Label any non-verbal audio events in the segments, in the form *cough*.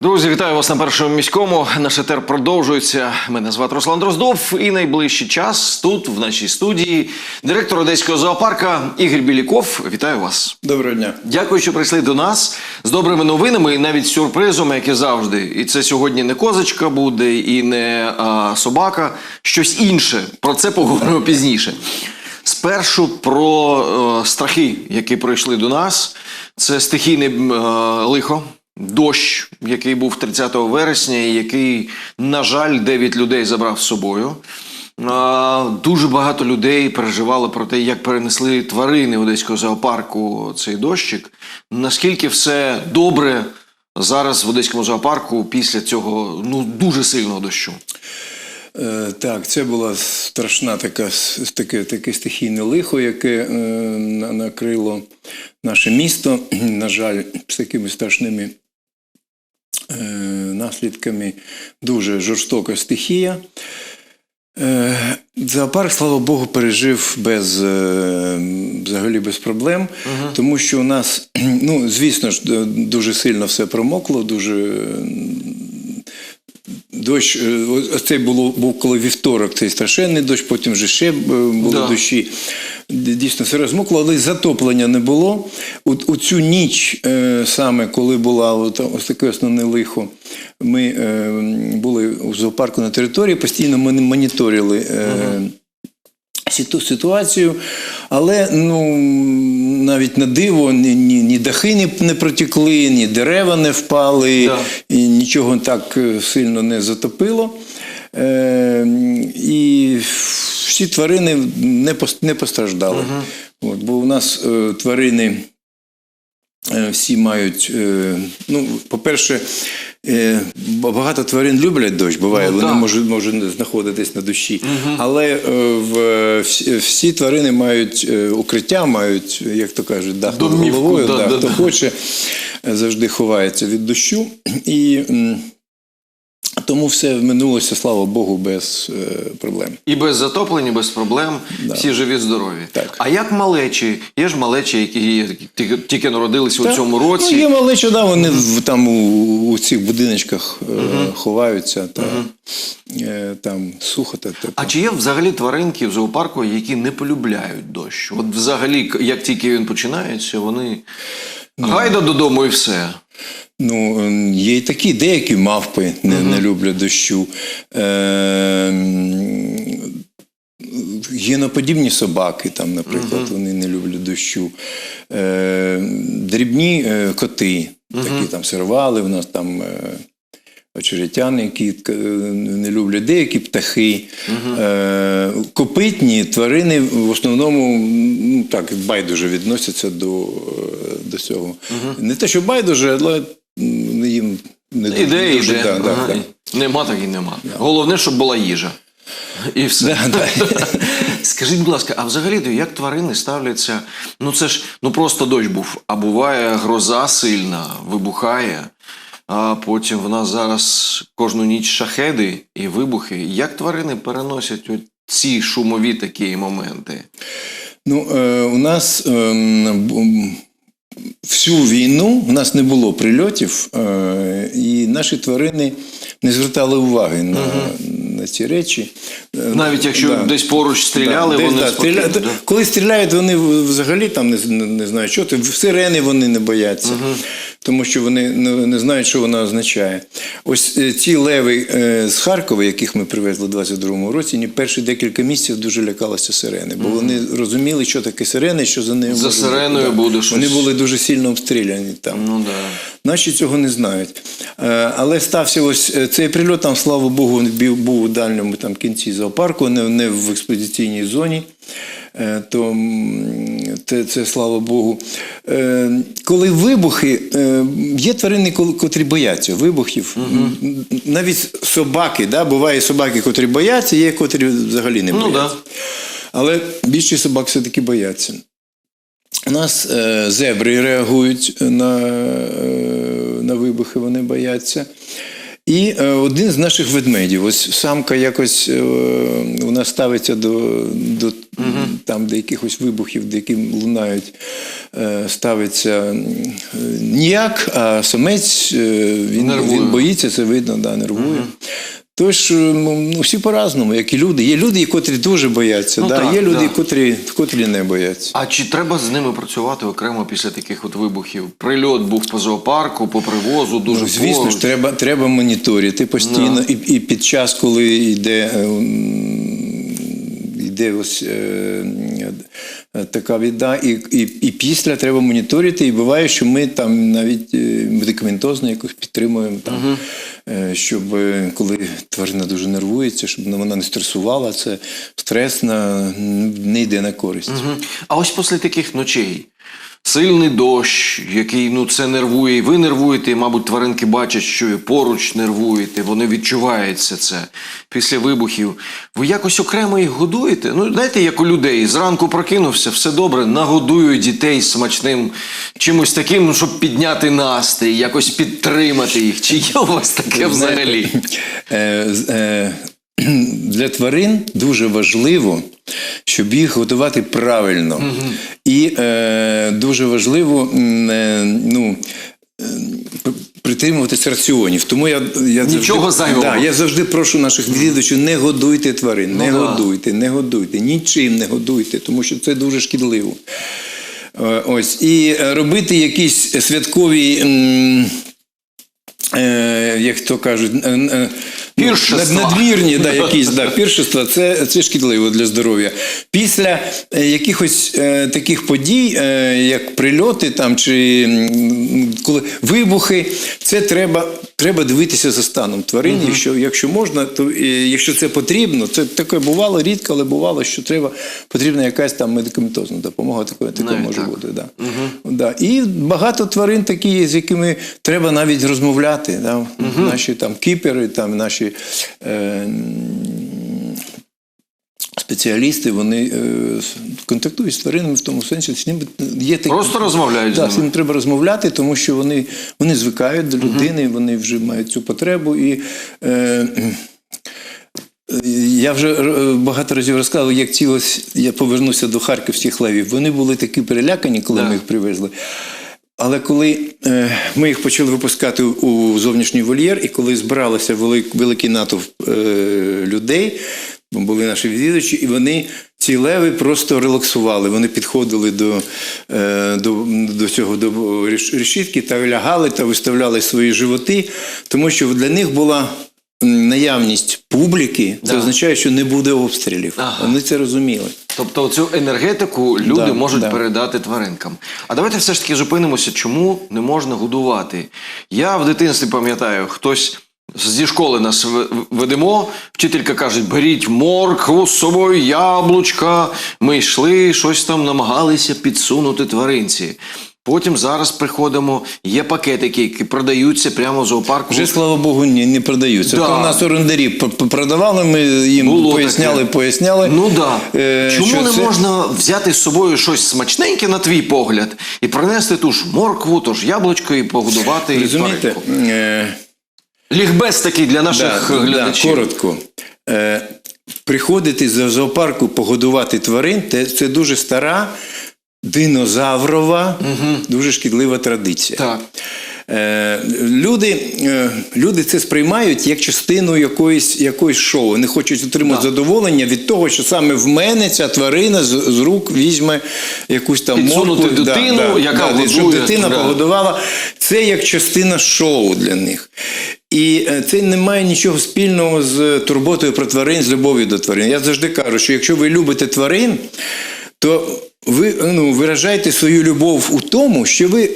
Друзі, вітаю вас на першому міському. Наш етер продовжується. Мене звати Руслан Дроздов. І найближчий час тут, в нашій студії, директор одеського зоопарка Ігор Біліков. Вітаю вас. Доброго дня. Дякую, що прийшли до нас з добрими новинами і навіть сюрпризом, як і завжди. І це сьогодні не козочка буде, і не а, собака, щось інше. Про це поговоримо пізніше. Спершу про е, страхи, які прийшли до нас. Це стихійне е, лихо. Дощ, який був 30 вересня, і який, на жаль, 9 людей забрав з собою. Дуже багато людей переживали про те, як перенесли тварини одеського зоопарку цей дощик. Наскільки все добре зараз в одеському зоопарку після цього ну дуже сильного дощу? Е, Так, це була страшна така таке, таке стихійне лихо, яке е, накрило наше місто. *clears throat* На жаль, з такими страшними наслідками. Дуже жорстока стихія. Е, Зоопарк, слава Богу, пережив без, е, взагалі без проблем, тому що у нас, *clears throat* ну, звісно ж, дуже сильно все промокло, дуже Дощ, е, ось це було був коли вівторок, цей страшенний дощ, потім вже ще е, були Да. дощі. Дійсно, все розмокло, але затоплення не було. У, у цю ніч, е, саме коли була от, ось таке основне лихо, ми е, були у зоопарку на території, постійно ми моніторили. Е, ситу- ситуацію, але ну, навіть на диво ні, ні, ні дахи не, не протікли, ні дерева не впали, Да. і нічого так е, сильно не затопило. Е, і всі тварини не, не постраждали. От, бо у нас е, тварини е, всі мають, е, ну, по-перше, багато тварин люблять дощ, буває, Ну, вони можуть, можуть знаходитись на душі. Але е, в, всі, тварини мають е, укриття, мають, як то кажуть, дах над головою. да, да, да, хто да. хоче, е, завжди ховається від дощу. І тому все минулося, слава Богу, без е, проблем. І без затоплення, без проблем, Да. всі живі, здорові. Так. А як малечі? Є ж малечі, які тільки, тільки народилися у цьому році. Ну, є малеча, да, вони в, там у, у цих будиночках е, ховаються, та, е, там сухо та тепло. А чи є взагалі тваринки в зоопарку, які не полюбляють дощ? От взагалі, як тільки він починається, вони гайда додому і все. Ну, е, є і такі, деякі мавпи не, не люблять дощу. Е, Гіноподібні собаки, там, наприклад, вони не люблять дощу. Е, дрібні е, коти, такі там сервали, у нас там е, очеретяни, які е, не люблять, деякі птахи. Е, копитні тварини в основному ну, так, байдуже відносяться до, до цього. Не те, що байдуже, але їм не Іде, дуже, іде. да, да, Ага. да. Нема так і нема. Головне, щоб була їжа. І все. Да, да. *laughs* Скажіть, будь ласка, а взагалі як тварини ставляться? Ну це ж ну просто дощ був, а буває гроза сильна, вибухає. А потім в нас зараз кожну ніч шахеди і вибухи. Як тварини переносять ці шумові такі моменти? Ну, е, у нас е, всю війну у нас не було прильотів, е, і наші тварини не звертали уваги на, на ці речі. Е, Навіть якщо да. десь поруч стріляли, Да, десь, вони да, спокійно, стріляють. да? Коли стріляють, вони взагалі там не, не, знають, що ти. В сирени вони не бояться, тому що вони не, не знають, що вона означає. Ось е, ці леви з Харкова, яких ми привезли у 22-му році, ні перші декілька місяців дуже лякалися сирени, бо вони розуміли, що таке сирени, що за нею За може бути. сиреною буде щось. Вони були дуже сильно обстріляні там. Ну да. Наші цього не знають. Е, Але стався ось е, цей прильот, там, слава Богу, він був у дальньому там, кінці зоопарку, не, не в експедиційній зоні. Е, То це, це слава Богу. Коли вибухи, є тварини, котрі бояться вибухів. М, Навіть собаки, да, буває собаки, котрі бояться, є котрі взагалі не Ну бояться. да. Але більшість собак все-таки бояться. У нас е, зебри реагують на, е, на вибухи, вони бояться. І е, один з наших ведмедів, ось самка якось вона ставиться до, до там, до якихось вибухів, де які лунають ставиться ніяк, а самець він, він боїться, це видно, да, нервує. Тож, е, ну, всі по-разному, як і люди. Є люди, котрі дуже бояться, Ну да, так, є люди, да. котрі, котрі не бояться. А чи треба з ними працювати окремо після таких от вибухів? Прильот був по зоопарку, по привозу, дуже Ну, звісно поруч. ж, треба, треба моніторити постійно. І, і під час, коли йде, е, йде ось, е, така біда, і, і, і після треба моніторити. І буває, що ми там навіть е, медикаментозно якось підтримуємо, там, е, щоб е, коли тварина дуже нервується, щоб вона не стресувала, це стрес на, не йде на користь. Мгм. А ось після таких ночей. Сильний дощ, який ну це нервує, і ви нервуєте, і, мабуть, тваринки бачать, що ви поруч нервуєте, вони відчуваються це після вибухів. Ви якось окремо їх годуєте? Ну, знаєте, як у людей, зранку прокинувся, все добре, нагодую дітей смачним чимось таким, ну, щоб підняти настрій, якось підтримати їх. Чи є у вас таке взагалі? *clears throat* Для тварин дуже важливо, щоб їх готувати правильно. І е, дуже важливо е, ну, е, пр- притримуватися раціонів. Тому я, я Нічого завжди. Да, я завжди прошу наших відвідувачів, не годуйте тварин, не Ну да. годуйте, не годуйте, нічим не годуйте, тому що це дуже шкідливо. Е, Ось і е, робити якісь святкові. Як то кажуть, Піршества. над- надмірні да, якісь да, піршества, це, це шкідливо для здоров'я. Після е, якихось е, таких подій, е, як прильоти там, чи коли вибухи, це треба, треба дивитися за станом тварин. Якщо, якщо можна, то е, якщо це потрібно, це таке бувало рідко, але бувало, що треба потрібна якась там медикаментозна допомога. Таке, таке може так. бути. Да. Да. І багато тварин такі, є, з якими треба навіть розмовляти. Да? Наші там кіпери, там наші. Е, Спеціалісти вони е, контактують з тваринами в тому сенсі, з ними є такі, Просто розмовляють з Да, з ними треба розмовляти, тому що вони, вони звикають до людини, вони вже мають цю потребу. І е, я вже е, багато разів розказував, як ці ось я повернуся до харківських левів. Вони були такі перелякані, коли Да. ми їх привезли. Але коли е, ми їх почали випускати у зовнішній вольєр, і коли збиралося велик, великий натовп е, людей, були наші відвідувачі, і вони ці леви просто релаксували. Вони підходили до, е, до, до цього до решітки та лягали та виставляли свої животи, тому що для них була. Наявність публіки це Да. означає, що не буде обстрілів. Ага. Вони це розуміли. Тобто цю енергетику люди Да, можуть да. передати тваринкам. А давайте все ж таки зупинимося, чому не можна годувати. Я в дитинстві пам'ятаю, хтось. Зі школи нас ведемо, вчителька каже: беріть моркву з собою, яблучка. Ми йшли, щось там намагалися підсунути тваринці. Потім зараз приходимо, є пакетики, які продаються прямо в зоопарку. Вже слава Богу, ні, не продаються. Да. У нас орендарі продавали, ми їм Було поясняли, таке. поясняли. Ну да. е, Чому не це- можна взяти з собою щось смачненьке, на твій погляд, і принести ту ж моркву, то ж яблучко і погодувати і Розумієте? тваринку? Лігбез такий для наших да, глядачів. Да, коротко. Е, приходити з зоопарку погодувати тварин це, дуже стара, динозаврова, дуже шкідлива традиція. Так. Е, люди, е, люди це сприймають як частину якоїсь, якоїсь шоу. Вони хочуть отримати Да. задоволення від того, що саме в мене ця тварина з, з рук візьме якусь там моркву, дитину, яка да, щоб дитина да. погодувала. Це як частина шоу для них. І е, це не має нічого спільного з турботою про тварин, з любов'ю до тварин. Я завжди кажу, що якщо ви любите тварин, то ви ну, виражаєте свою любов у тому, що ви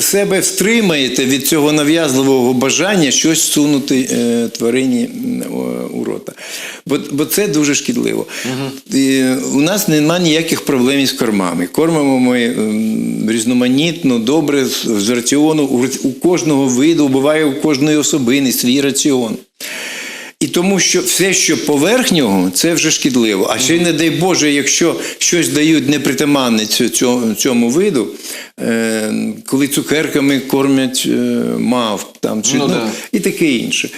себе стримаєте від цього нав'язливого бажання щось сунути е, тварині о, у рота. Бо, бо це дуже шкідливо. І у нас немає ніяких проблем із кормами. Кормимо ми м, різноманітно, добре з, з раціону. У, у кожного виду буває у кожної особини свій раціон. І тому що все, що поверхнього, це вже шкідливо. А ще й не дай Боже, якщо щось дають непритаманне цьому, цьому виду, е, коли цукерками кормять е, мав там, чи, Ну, ну, да. і таке інше.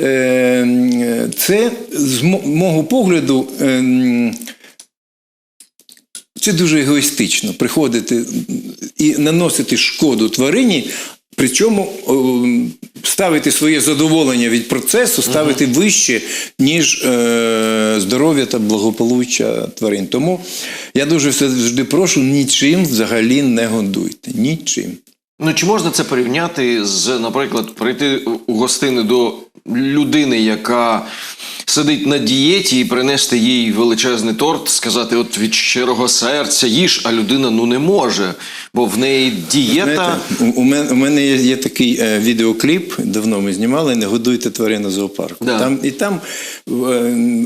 Е, це, з мо- мого погляду, е, це дуже егоїстично приходити і наносити шкоду тварині. Причому ставити своє задоволення від процесу, ставити вище, ніж е, здоров'я та благополуччя тварин. Тому я дуже завжди прошу, нічим взагалі не годуйте. Нічим. Ну чи можна це порівняти з, наприклад, прийти у гостини до людини, яка сидить на дієті, і принести їй величезний торт, сказати, от від щирого серця їж, а людина ну не може, бо в неї дієта. Знаєте, у, мене, у мене є, такий е, відеокліп, давно ми знімали Не годуйте тварин у зоопарку. Да. Там, і там е,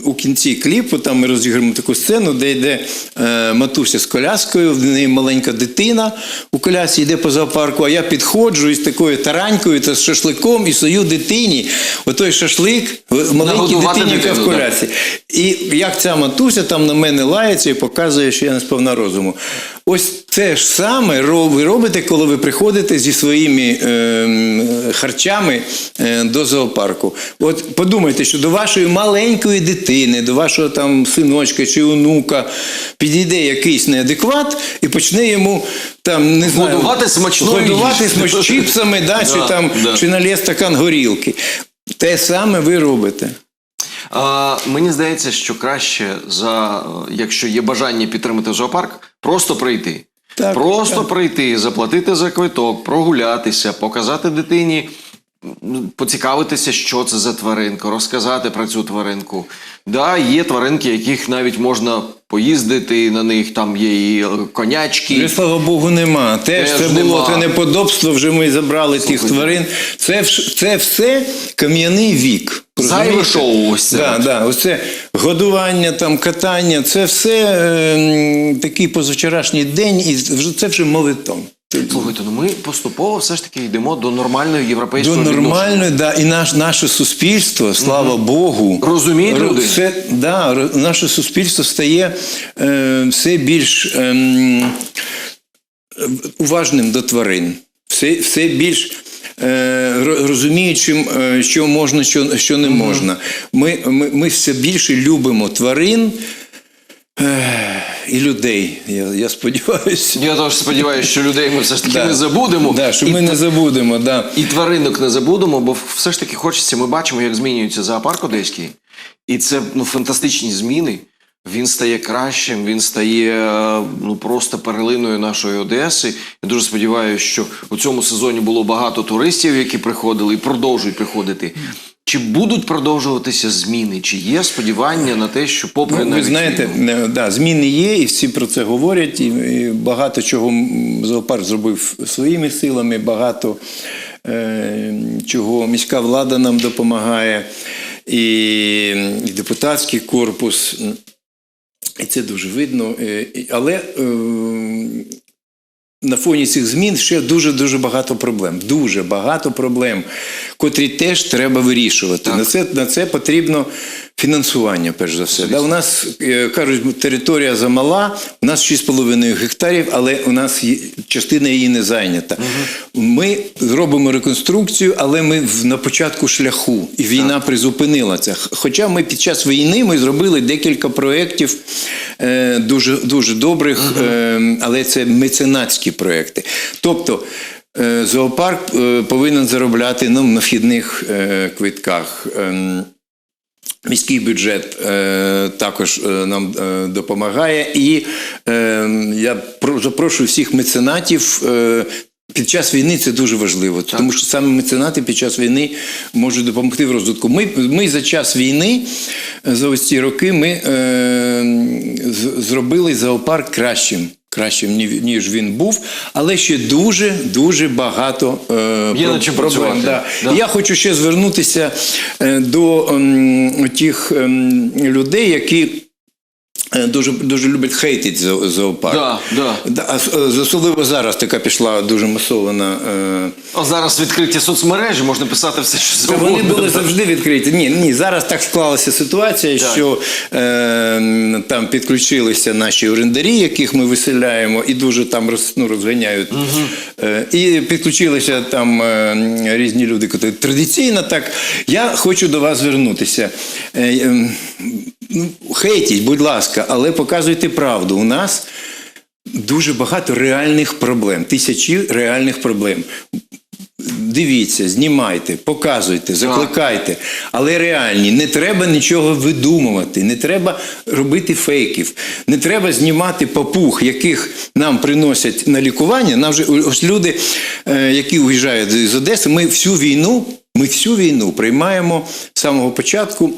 у кінці кліпу там ми розіграємо таку сцену, де йде е, матуся з коляскою, в неї маленька дитина у колясці йде по зоопарку, а я підходжу із такою таранькою та з шашликом і сую дитині. Отой шашлик маленькій дитині, дитину, да. колясці. І як ця матуся там на мене лається і показує, що я не сповна розуму. Ось це ж саме ви робите, коли ви приходите зі своїми ем, харчами е, до зоопарку. От подумайте, що до вашої маленької дитини, до вашого там синочка чи онука підійде якийсь неадекват і почне йому там не знаю, Годувати смачною годувати смач- чіпсами, да, чи Да, там да. чи налє стакан горілки. Те саме ви робите. А, мені здається, що краще за е, якщо є бажання підтримати зоопарк, просто прийти. Так, просто так. прийти, заплатити за квиток, прогулятися, показати дитині, поцікавитися, що це за тваринка, розказати про цю тваринку. Да, є тваринки, яких навіть можна поїздити на них, там є і конячки. Вже, слава Богу, нема. Теж Теж це було нема. те неподобство, вже ми забрали тих тварин. Це, це все кам'яний вік. Зайве шоу ось це. Да, да, ось це годування, там, катання, це все е, такий позавчорашній день, і це вже молитон. Слухайте, ну ми поступово все ж таки йдемо до нормальної До європейської нормальної, да, і наш, наше суспільство, слава Богу, Розуміють люди? Все, да, наше суспільство стає е, все більш е, уважним до тварин, все, все більш е, розуміючим, е, що можна, що, що не можна. Ми, ми, ми все більше любимо тварин. І людей, я, я сподіваюся. Я теж сподіваюся, що людей ми все ж таки Да. не забудемо. Да, що І ми не забудемо. Да. І тваринок не забудемо, бо все ж таки хочеться. Ми бачимо, як змінюється зоопарк одеський. І це ну, фантастичні зміни. Він стає кращим, він стає е, ну, просто перлиною нашої Одеси. Я дуже сподіваюся, що у цьому сезоні було багато туристів, які приходили і продовжують приходити. Чи будуть продовжуватися зміни? Чи є сподівання на те, що попри Ну, ви знаєте, да, зміни є, і всі про це говорять. І, і багато чого зоопарк зробив своїми силами, багато е, чого міська влада нам допомагає, і, і депутатський корпус. І це дуже видно. Е, Але е, на фоні цих змін ще дуже дуже багато проблем. Дуже багато проблем, котрі теж треба вирішувати. На це, на це потрібно фінансування, перш за все. Да, у нас е, кажуть, територія замала, у нас 6,5 гектарів, але у нас є, частина її не зайнята. Ми зробимо реконструкцію, але ми в- на початку шляху, і війна призупинила це. Хоча ми під час війни ми зробили декілька проєктів е, дуже, дуже добрих, е, але це меценатські проєкти. Тобто е, зоопарк е, повинен заробляти ну, на вхідних квитках. Міський бюджет е, також е, нам е, допомагає, і е, я запрошую всіх меценатів. Е, під час війни це дуже важливо, тому що саме меценати під час війни можуть допомогти в розвитку. Ми, ми за час війни, за ось ці роки, ми е, зробили зоопарк кращим. Кращим, ні- ніж він був, але ще дуже дуже багато е, Є про- проблем. Да. Да. Я хочу ще звернутися е, до е, тих е, людей, які дуже, дуже люблять хейтити зоопарк. Да, да. Е, Особливо зараз така пішла дуже масована. е, А зараз відкриті соцмережі, можна писати все, що завгодно. вони були завжди відкриті. Ні, ні, зараз так склалася ситуація, Так. що е, там підключилися наші орендарі, яких ми виселяємо, і дуже там роз, ну, розганяють. Е, і підключилися там е, різні люди, які традиційно так. Я хочу до вас звернутися. Е, е, хейтіть, будь ласка, але показуйте правду. У нас дуже багато реальних проблем, тисячі реальних проблем. Дивіться, знімайте, показуйте, закликайте, але реальні. Не треба нічого видумувати, не треба робити фейків, не треба знімати папуг, яких нам приносять на лікування. Нам вже ось люди, е, які уїжджають з Одеси, ми всю війну, ми всю війну приймаємо з самого початку.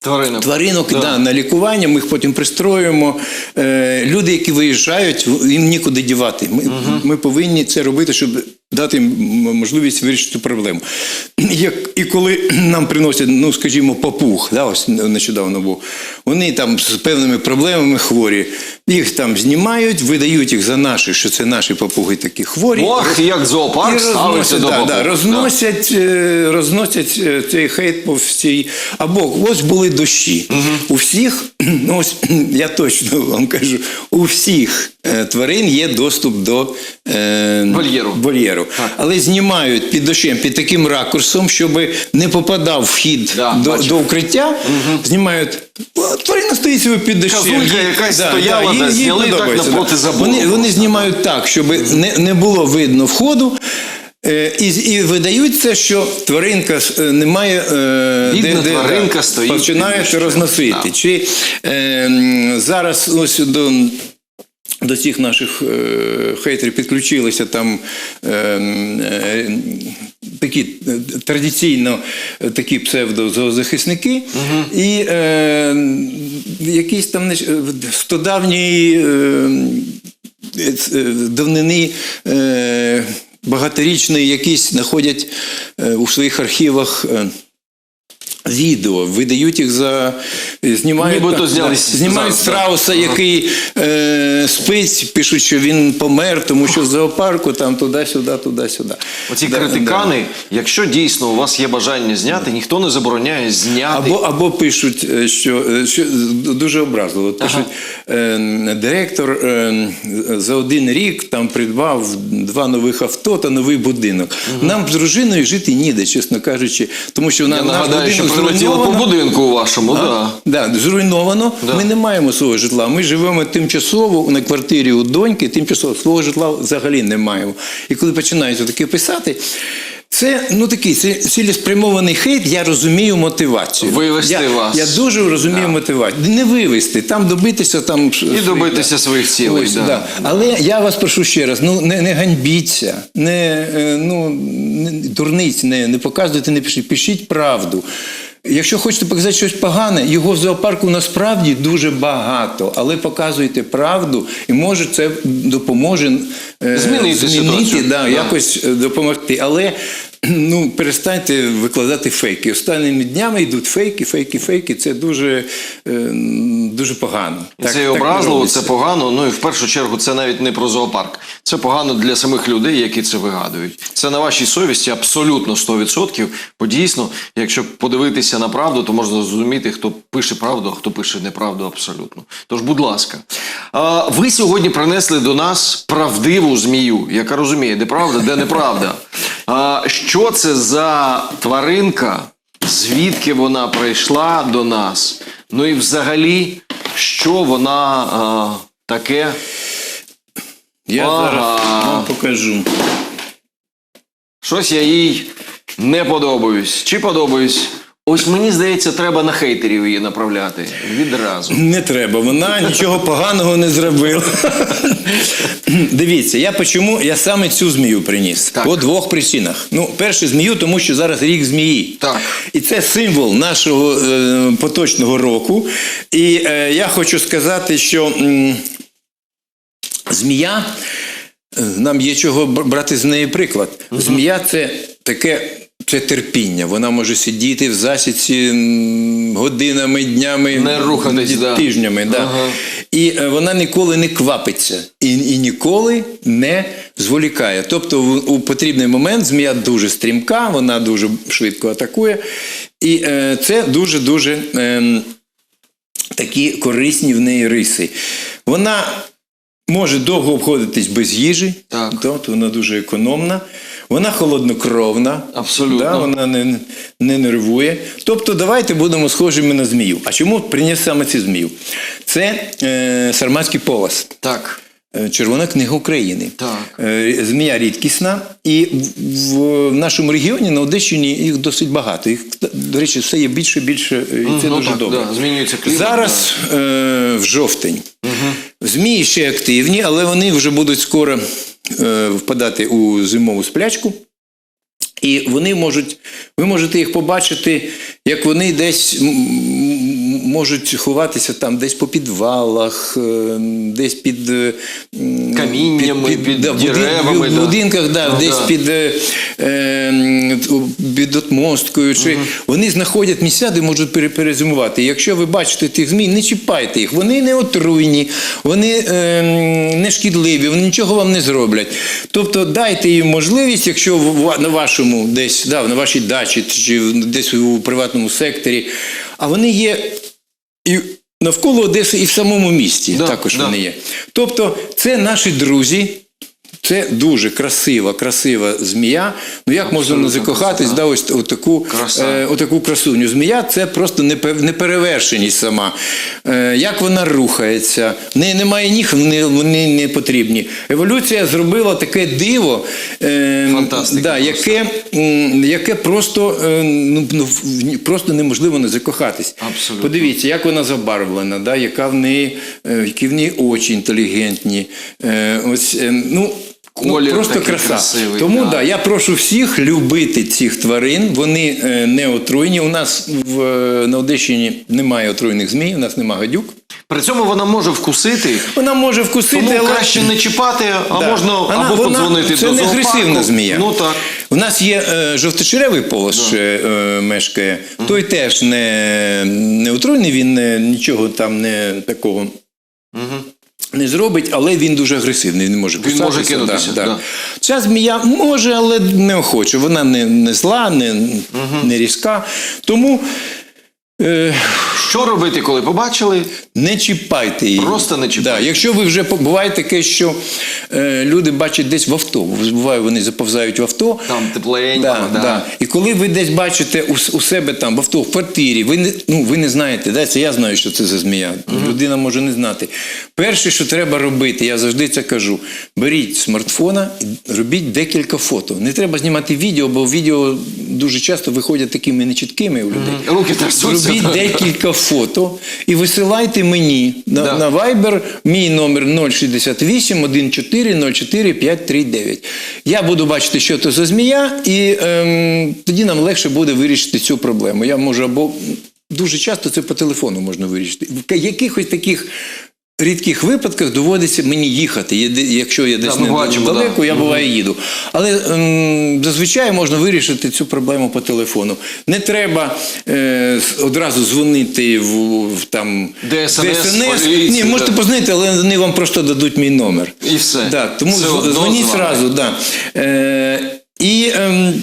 Тваринок. Тваринок Да. да. на лікування, ми їх потім пристроюємо. Е, люди, які виїжджають, їм нікуди дівати. Ми, ми повинні це робити, щоб дати їм можливість вирішити проблему. *clears throat* Як, і коли *clears throat* нам приносять, ну скажімо, папуг, да, ось нещодавно був, вони там з певними проблемами хворі, їх там знімають, видають їх за наші, що це наші папуги такі хворі. Ох, як зоопарк ставиться до да, да, розносять, е, розносять е, цей хейт по всій. Або ось були дощі. У всіх, ну *clears throat* ось я точно вам кажу, у всіх е, тварин є доступ до е, Вольєру. вольєру. Але знімають під дощем, під таким ракурсом, щоб не попадав вхід Да, до, до укриття. Знімають. Тварина стоїть собі під дощем. Казулька якась стояла, їй- да, їй зняли так напроти забору Вони, вони знімають так, щоб не, не було видно входу. е, І, і видають це, що тваринка е, немає, е, Видно, тваринка да, стоїть починають розносити. Да. Чи е, зараз ось до, до цих наших е, хейтерів підключилися там е, е, такі традиційно такі псевдозоозахисники, і е, якийсь там не- е, давнини е, багаторічний якісь знаходять у своїх архівах. Відео видають їх за знімають, Нібито знімають страуса, який е, спить, пишуть, що він помер, тому що в зоопарку там туди-сюди, туди-сюди. Оці Да, критикани, якщо дійсно у вас є бажання зняти, ніхто не забороняє зняти. Або, або пишуть, е, що, е, що дуже образливо. Пишуть, е, директор е, за один рік там придбав два нових авто та новий будинок. Нам з дружиною жити ніде, чесно кажучи, тому що на Я нагадаю, що будинок прилетіло по будинку у вашому, да. Да, зруйновано. Да. Ми не маємо свого житла. Ми живемо тимчасово на квартирі у доньки, тимчасово свого житла взагалі не маємо. І коли починають таке писати. Це ну такий цілеспрямований хейт, я розумію мотивацію. Вивести я, вас. Я дуже розумію мотивацію. Не вивести, там добитися там І добитися своїх цілей. Ось, да. да. Але я вас прошу ще раз: ну не, не ганьбіться, не, е, ну, не, дурниць не, не показуйте, не пишіть, пишіть правду. Якщо хочете показати щось погане, його в зоопарку насправді дуже багато, але показуйте правду, і може це допоможе змінити, Змінити ситуацію. да, Да. якось е, допомогти. Але *clears throat* ну, перестаньте викладати фейки. Останніми днями йдуть фейки, фейки, фейки. Це дуже, е, дуже погано. Це і образливо, це погано. Ну і в першу чергу це навіть не про зоопарк. Це погано для самих людей, які це вигадують. Це на вашій совісті абсолютно 100%. Бо дійсно, якщо подивитися на правду, то можна зрозуміти, хто пише правду, а хто пише неправду абсолютно. Тож, будь ласка, а, ви сьогодні принесли до нас правдиву змію, яка розуміє, де правда, де неправда. А, що це за тваринка? Звідки вона прийшла до нас? Ну і взагалі, що вона а, таке? Я Ага. зараз вам покажу. Щось я їй не подобаюсь. Чи подобаюсь? Ось мені здається, треба на хейтерів її направляти відразу. Не треба, вона нічого поганого не зробила. Дивіться, я почому я саме цю змію приніс. Так. По двох причинах. Ну, перше, змію, тому що зараз рік змії. Так. І це символ нашого е, поточного року. І е, я хочу сказати, що м, змія. е, Нам є чого брати з неї приклад. Змія це таке. Це терпіння. Вона може сидіти в засідці годинами, днями, Не рухатись, тижнями. Да. Ага. І е, вона ніколи не квапиться і, і ніколи не зволікає. Тобто, в- у потрібний момент змія дуже стрімка, вона дуже швидко атакує. І е, це дуже-дуже е, такі корисні в неї риси. Вона може довго обходитись без їжі, Так. тобто вона дуже економна. Вона холоднокровна, Абсолютно. Да, вона не, не нервує. Тобто, давайте будемо схожими на змію. А чому приніс саме цю змію? Це е, сарматський полос. Так. е, Червона книга України. Так. Е, Змія рідкісна, і в, нашому регіоні на Одещині їх досить багато. Їх, до речі, все є більше, більше, і це ну дуже так, добре. да, змінюється клімат, Зараз е, в жовтень. Змії ще активні, але вони вже будуть скоро е, впадати у зимову сплячку. І вони можуть, ви можете їх побачити, як вони десь можуть ховатися там, десь по підвалах, е, десь під е, Каміннями, під да, в деревами, в да. будинках, да, Ну, десь да. під, е, е, під отмосткою. Чи вони знаходять місця, де можуть перезимувати. Якщо ви бачите тих змій, не чіпайте їх. Вони не отруйні, вони е, не шкідливі, вони нічого вам не зроблять. Тобто дайте їм можливість, якщо на вашому десь да, на вашій дачі чи десь у приватному секторі, а вони є і навколо Одеси, і в самому місті Да, також да. вони є. Тобто, це наші друзі. Це дуже красива, красива змія. Ну як можна не закохатись, да, ось отаку, е, отаку красуню. Змія це просто неперевершеність сама. Е, як вона рухається, в неї немає ніг, вони, не потрібні. Еволюція зробила таке диво, е, да, яке, яке просто, е, ну, ну, просто неможливо не закохатись. Абсолютно. Подивіться, як вона забарвлена, да, яка в неї, е, які в неї очі інтелігентні. Е, ось, е, ну, ну, просто краса. красивий, Тому да. да, я прошу всіх любити цих тварин. Вони е, не отруйні. У нас в, е, на Одещині немає отруйних змій, у нас немає гадюк. При цьому вона може вкусити. Вона може вкусити, Тому але краще не чіпати, а Да. можна Вона- або вона- подзвонити це до не агресивна змія. Ну так. У нас є е, жовточеревий полос ще е, мешкає. Той теж не, не отруйний, він не, нічого там не такого. Не зробить, але він дуже агресивний, він може Він може кинутися, да. Ця змія може, але неохоче. Вона не, не зла, не, не різка. Тому е, Що робити, коли побачили? не чіпайте її. Просто не чіпайте. Да, якщо ви вже по- буває таке, що е, люди бачать десь в авто, буває, вони заповзають в авто. Там тепленько, Да, да. да. І коли ви десь бачите у, с- у себе там в авто, в квартирі, ви не, ну, ви не знаєте, да? це я знаю, що це за змія. Людина може не знати. Перше, що треба робити, я завжди це кажу: беріть смартфона і робіть декілька фото. Не треба знімати відео, бо відео дуже часто виходять такими нечіткими у людей. Руки трясуться. Зробіть так. декілька фото і висилайте мені на, Да. на Viber мій номер 068 14 04 539. Я буду бачити, що це за змія, і ем, тоді нам легше буде вирішити цю проблему. Я можу або дуже часто це по телефону можна вирішити. В якихось таких. Рідких випадках доводиться мені їхати. Якщо я десь ми бачимо, недалеко, да. я буває їду. Але зазвичай можна вирішити цю проблему по телефону. Не треба е, одразу дзвонити в, в там ДСНС, поліцію, Ні, можете да. позвонити, але вони вам просто дадуть мій номер. І все. Да, тому Все дзвоніть зразу. Да. Е, і ем,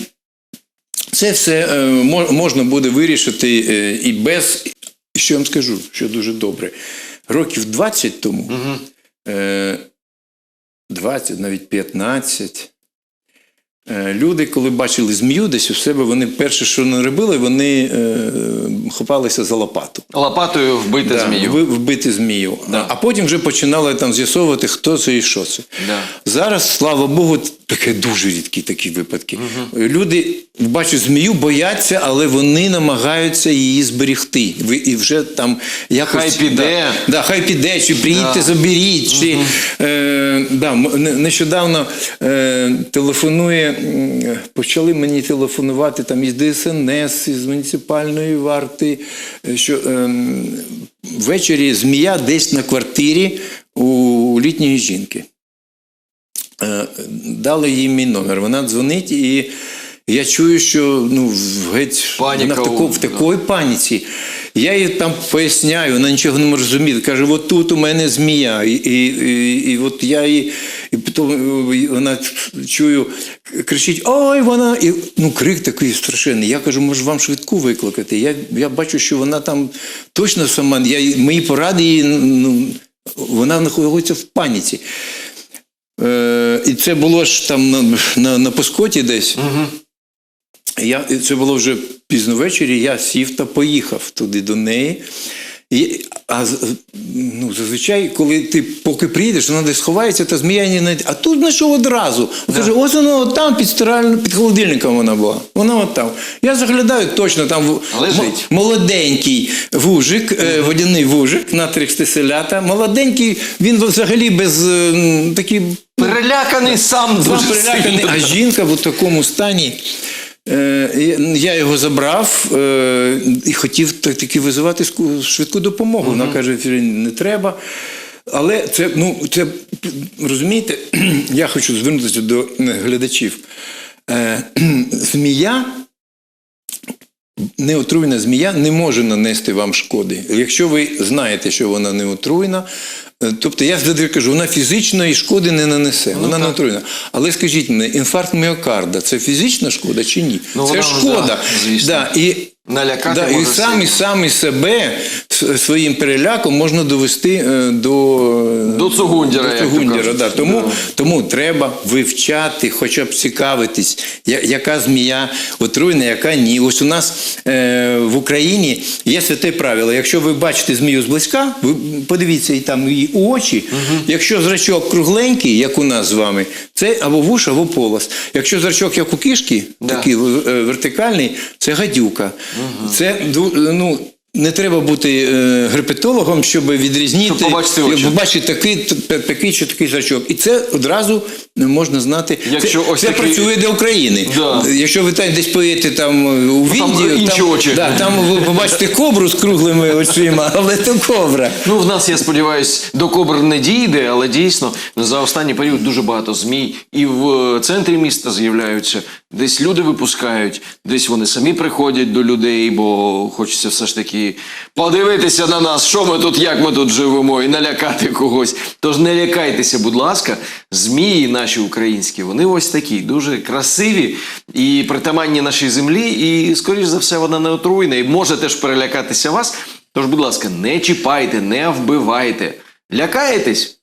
це все е, можна буде вирішити е, і без. Що я вам скажу, що дуже добре. Років 20 тому, е, 20, навіть 15. е, Люди, коли бачили змію десь у себе, вони перше, що не робили, вони е, хопалися за лопату. Лопатою вбити Да, змію. Вбити змію. Да. А потім вже починали там з'ясовувати, хто це і що це. Да. Зараз, слава Богу, таке дуже рідкі такі випадки. Люди бачать змію, бояться, але вони намагаються її зберігти. І вже там якось Хай піде. Да, да, хай піде, чи приїдьте, Да. заберіть. Чи, е, да, нещодавно е, телефонує, почали мені телефонувати там із ДСНС, із муніципальної варти, е, що е, ввечері змія десь на квартирі у літньої жінки. Е, дали їй мій номер. Вона дзвонить, і я чую, що ну, геть Паніка вона в, тако, в такій паніці. Я їй там поясняю, вона нічого не може зрозуміти. Каже, от тут у мене змія. І, і, і, і от я її, і потім е, вона чую, кричить: Ой, вона! І ну, крик такий страшенний. Я кажу, може вам швидку викликати. Я, я бачу, що вона там точно сама. Я, мої поради ну, вона знаходиться в паніці. Е, і це було ж там на, на, на Пускоті десь. Я, це було вже пізно ввечері, я сів та поїхав туди до неї. І, а ну, зазвичай, коли ти поки приїдеш, вона десь ховається, та змія не знайде. А тут знайшов одразу. Да. Каже, ось вона от там під стиральним, під холодильником вона була. Вона от там. Я заглядаю точно там Лежить. молоденький вужик, е, водяний вужик на три селята. Молоденький, він взагалі без е, такий Переляканий сам сам дуже переляканий, сильно. а жінка в такому стані. Е, я його забрав е, і хотів таки визивати швидку допомогу. Вона каже, «Філін, не треба. Але це, ну, це розумієте, *clears throat* я хочу звернутися до е, глядачів. *clears throat* Змія, неотруйна змія не може нанести вам шкоди. Якщо ви знаєте, що вона не отруйна, е, тобто я завжди кажу, вона фізичної шкоди не нанесе, вона не отруйна. Але скажіть мені, інфаркт міокарда це фізична шкода чи ні? Ну, це вона, шкода. да, звісно. Да, і Налякати да, і самі, самі себе своїм переляком можна довести е, до, До цугундіра, До цугундіра, да. Тому, Да. тому треба вивчати, хоча б цікавитись, я- яка змія отруйна, яка ні. Ось у нас е, в Україні є святе правило. Якщо ви бачите змію зблизька, ви подивіться і там її у очі. Якщо зрачок кругленький, як у нас з вами, це або вуш, або полос. Якщо зрачок, як у кішки, Да. такий е, вертикальний, це гадюка. Це ну. Не треба бути е, герпетологом, щоб відрізнити, Щоб побачити побачити такий, такий чи такий зрачок. І це одразу можна знати. Якщо це ось це такий- працює для України. Да. Якщо ви там десь поїдете там е, у там там, очі. Да, там ви побачите кобру з круглими очима, *laughs* але то кобра. Ну, в нас, я сподіваюся, до кобр не дійде, але дійсно за останній період дуже багато змій і в е, центрі міста з'являються. Десь люди випускають, десь вони самі приходять до людей, бо хочеться все ж таки подивитися на нас, що ми тут, як ми тут живемо, і налякати когось. Тож не лякайтеся, будь ласка, змії наші українські, вони ось такі, дуже красиві і притаманні нашій землі, і, скоріш за все, вона не отруйна, і може теж перелякатися вас. Тож, будь ласка, не чіпайте, не вбивайте. Лякаєтесь?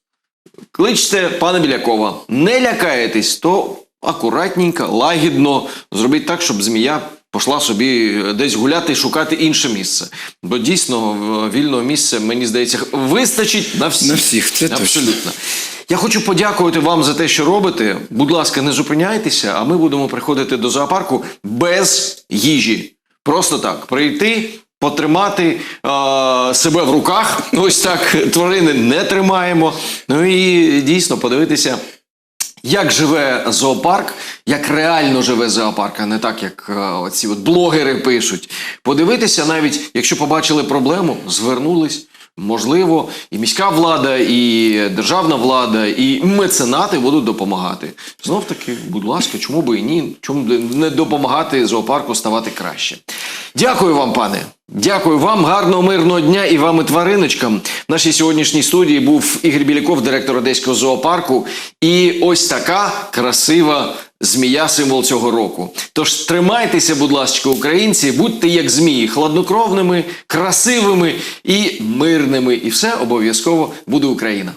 Кличте пана Білякова. Не лякаєтесь, то акуратненько, лагідно зробіть так, щоб змія пішла собі десь гуляти і шукати інше місце. Бо дійсно вільного місця, мені здається, вистачить на всіх. На всіх, це точно. Абсолютно. Я хочу подякувати вам за те, що робите. Будь ласка, не зупиняйтеся, а ми будемо приходити до зоопарку без їжі. Просто так прийти. Потримати е, себе в руках, ось так тварини не тримаємо. Ну і дійсно подивитися, як живе зоопарк, як реально живе зоопарк, а не так, як е, оці от блогери пишуть. Подивитися, навіть якщо побачили проблему, звернулись. Можливо, і міська влада, і державна влада, і меценати будуть допомагати. Знов таки, будь ласка, чому би і ні? Чому не допомагати зоопарку ставати краще? Дякую вам, пане. Дякую вам, гарного мирного дня і вам і твариночкам. В нашій сьогоднішній студії був Ігор Біляков, директор Одеського зоопарку. І ось така красива змія, символ цього року. Тож тримайтеся, будь ласка, українці, будьте як змії, хладнокровними, красивими і мирними. І все обов'язково буде Україна.